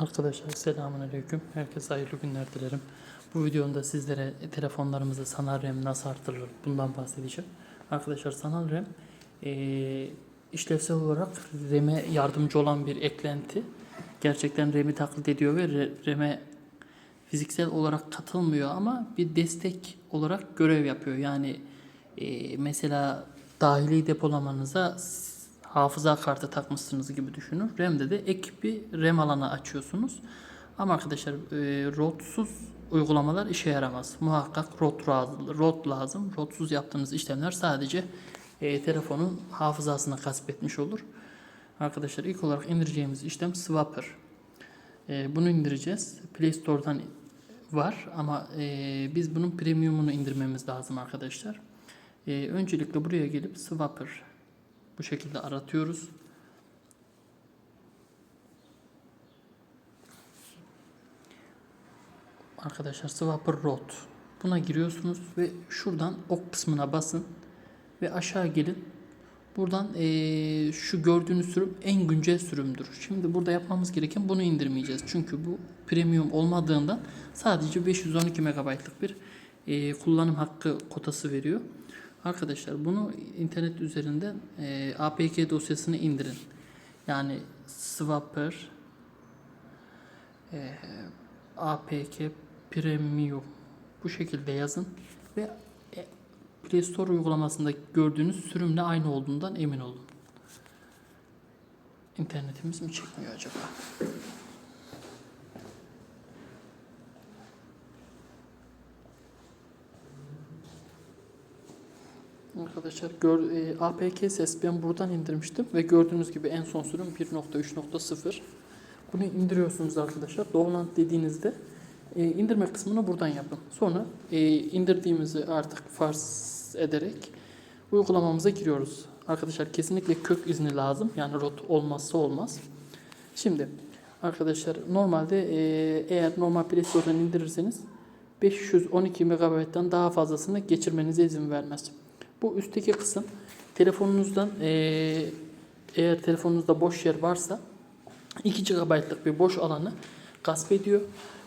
Arkadaşlar selamünaleyküm. Herkese hayırlı günler dilerim. Bu videomda sizlere telefonlarımızda sanal RAM nasıl artırılır bundan bahsedeceğim. Arkadaşlar sanal RAM eee, işlevsel olarak RAM'e yardımcı olan bir eklenti. Gerçekten RAM'i taklit ediyor ve RAM'e fiziksel olarak katılmıyor ama bir destek olarak görev yapıyor. Yani eee, mesela dahili depolamanıza hafıza kartı takmışsınız gibi düşünün. RAM'de de ek bir RAM alanı açıyorsunuz. Ama arkadaşlar e, ROT'suz uygulamalar işe yaramaz. Muhakkak ROT, ROT lazım. ROT'suz yaptığınız işlemler sadece e, telefonun hafızasına kasbetmiş olur. Arkadaşlar ilk olarak indireceğimiz işlem Swapper. E, bunu indireceğiz. Play Store'dan var ama e, biz bunun premiumunu indirmemiz lazım arkadaşlar. E, öncelikle buraya gelip Swapper bu şekilde aratıyoruz. Arkadaşlar Swapper Road. Buna giriyorsunuz ve şuradan ok kısmına basın ve aşağı gelin. Buradan eee, şu gördüğünüz sürüm en güncel sürümdür. Şimdi burada yapmamız gereken bunu indirmeyeceğiz. Çünkü bu premium olmadığından sadece 512 MB'lık bir eee, kullanım hakkı kotası veriyor. Arkadaşlar bunu internet üzerinden eee, APK dosyasını indirin. Yani Swapper eee, APK Premium bu şekilde yazın ve e, Play Store uygulamasında gördüğünüz sürümle aynı olduğundan emin olun. İnternetimiz mi çekmiyor acaba? Arkadaşlar gör, e, APK ses ben buradan indirmiştim ve gördüğünüz gibi en son sürüm 1.3.0. Bunu indiriyorsunuz arkadaşlar. Download dediğinizde e, indirme kısmını buradan yapın. Sonra e, indirdiğimizi artık farz ederek uygulamamıza giriyoruz. Arkadaşlar kesinlikle kök izni lazım. Yani rot olmazsa olmaz. Şimdi arkadaşlar normalde e, eğer normal Play Store'dan indirirseniz 512 MB'dan daha fazlasını geçirmenize izin vermez. Bu üstteki kısım telefonunuzdan eğer telefonunuzda boş yer varsa 2 GB'lık bir boş alanı gasp ediyor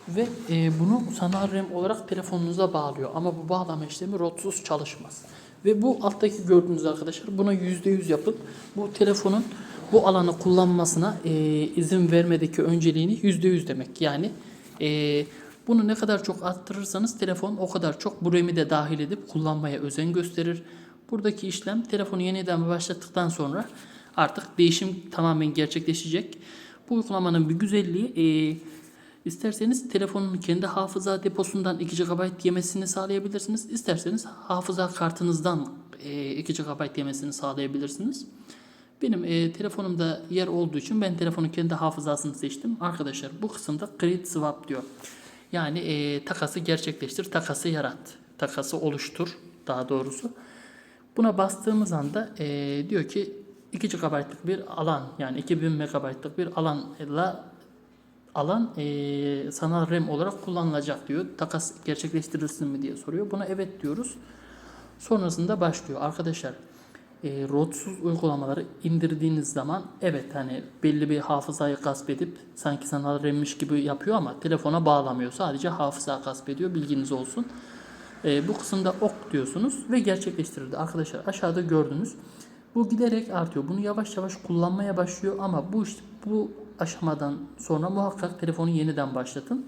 ve e, bunu sanal RAM olarak telefonunuza bağlıyor. Ama bu bağlama işlemi rotsuz çalışmaz. Ve bu alttaki gördüğünüz arkadaşlar buna %100 yapın. Bu telefonun bu alanı kullanmasına e, izin vermedeki önceliğini %100 demek. Yani e, bunu ne kadar çok arttırırsanız telefon o kadar çok bu RAM'i de dahil edip kullanmaya özen gösterir. Buradaki işlem telefonu yeniden başlattıktan sonra artık değişim tamamen gerçekleşecek. Bu uygulamanın bir güzelliği e, isterseniz telefonun kendi hafıza deposundan 2 GB yemesini sağlayabilirsiniz. İsterseniz hafıza kartınızdan e, 2 GB yemesini sağlayabilirsiniz. Benim e, telefonumda yer olduğu için ben telefonun kendi hafızasını seçtim. Arkadaşlar bu kısımda create swap diyor. Yani e, takası gerçekleştir, takası yarat, takası oluştur daha doğrusu. Buna bastığımız anda e, diyor ki 2 GB'lık bir alan yani 2000 MB'lık bir alanla alan e, sanal RAM olarak kullanılacak diyor. Takas gerçekleştirilsin mi diye soruyor. Buna evet diyoruz. Sonrasında başlıyor. Arkadaşlar e, rodsuz uygulamaları indirdiğiniz zaman evet hani belli bir hafızayı gasp edip sanki sanal RAM'miş gibi yapıyor ama telefona bağlamıyor. Sadece hafıza gasp ediyor. Bilginiz olsun. E, bu kısımda ok diyorsunuz ve gerçekleştirildi. Arkadaşlar aşağıda gördünüz. Bu giderek artıyor. Bunu yavaş yavaş kullanmaya başlıyor ama bu iş, bu aşamadan sonra muhakkak telefonu yeniden başlatın.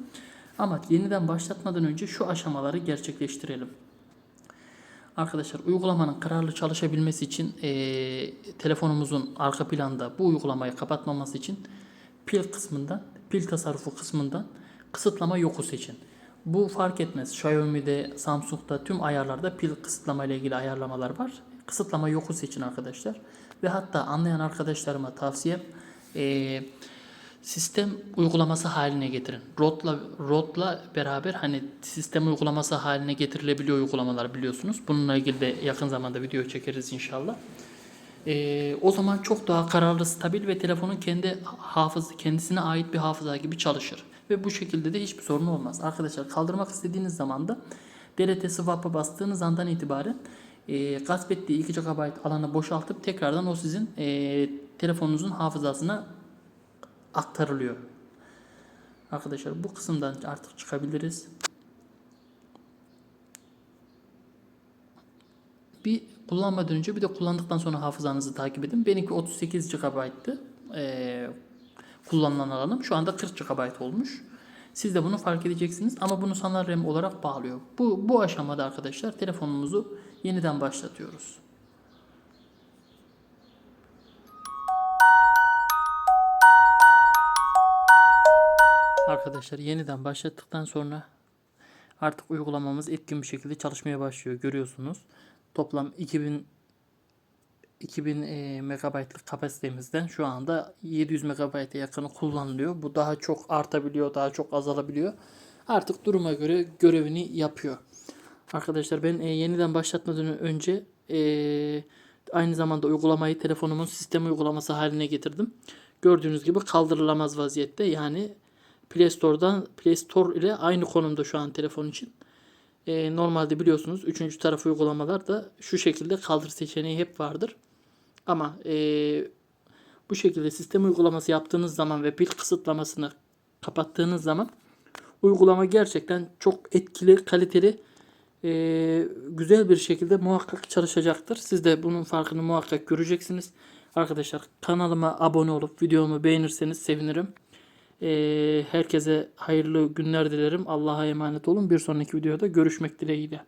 Ama yeniden başlatmadan önce şu aşamaları gerçekleştirelim. Arkadaşlar uygulamanın kararlı çalışabilmesi için eee, telefonumuzun arka planda bu uygulamayı kapatmaması için pil kısmından, pil tasarrufu kısmından kısıtlama yoku seçin. Bu fark etmez. Xiaomi'de, Samsung'da tüm ayarlarda pil kısıtlama ile ilgili ayarlamalar var. Kısıtlama yoku seçin arkadaşlar. Ve hatta anlayan arkadaşlarıma tavsiyem eee, sistem uygulaması haline getirin. ROT'la ROT'la beraber hani sistem uygulaması haline getirilebiliyor uygulamalar biliyorsunuz. Bununla ilgili de yakın zamanda video çekeriz inşallah. Ee, o zaman çok daha kararlı, stabil ve telefonun kendi hafız kendisine ait bir hafıza gibi çalışır. Ve bu şekilde de hiçbir sorun olmaz. Arkadaşlar kaldırmak istediğiniz zaman da DLT swap'a bastığınız andan itibaren e, gasp ettiği 2 GB alanı boşaltıp tekrardan o sizin e, telefonunuzun hafızasına aktarılıyor. Arkadaşlar bu kısımdan artık çıkabiliriz. Bir kullanmadan önce bir de kullandıktan sonra hafızanızı takip edin. Benimki 38 GB'tı. Ee, kullanılan alanım. Şu anda 40 GB olmuş. Siz de bunu fark edeceksiniz ama bunu sanal RAM olarak bağlıyor. Bu, bu aşamada arkadaşlar telefonumuzu yeniden başlatıyoruz. Arkadaşlar yeniden başlattıktan sonra artık uygulamamız etkin bir şekilde çalışmaya başlıyor. Görüyorsunuz. Toplam 2000 2000 e, megabaytlık kapasitemizden şu anda 700 megabayta yakını kullanılıyor. Bu daha çok artabiliyor, daha çok azalabiliyor. Artık duruma göre görevini yapıyor. Arkadaşlar ben e, yeniden başlatmadan önce e, aynı zamanda uygulamayı telefonumun sistem uygulaması haline getirdim. Gördüğünüz gibi kaldırılamaz vaziyette. Yani Play Store'dan Play Store ile aynı konumda şu an telefon için. E, normalde biliyorsunuz üçüncü taraf uygulamalar da şu şekilde kaldır seçeneği hep vardır. Ama e, bu şekilde sistem uygulaması yaptığınız zaman ve pil kısıtlamasını kapattığınız zaman uygulama gerçekten çok etkili, kaliteli, e, güzel bir şekilde muhakkak çalışacaktır. Siz de bunun farkını muhakkak göreceksiniz. Arkadaşlar kanalıma abone olup videomu beğenirseniz sevinirim. E, herkese hayırlı günler dilerim. Allah'a emanet olun. Bir sonraki videoda görüşmek dileğiyle.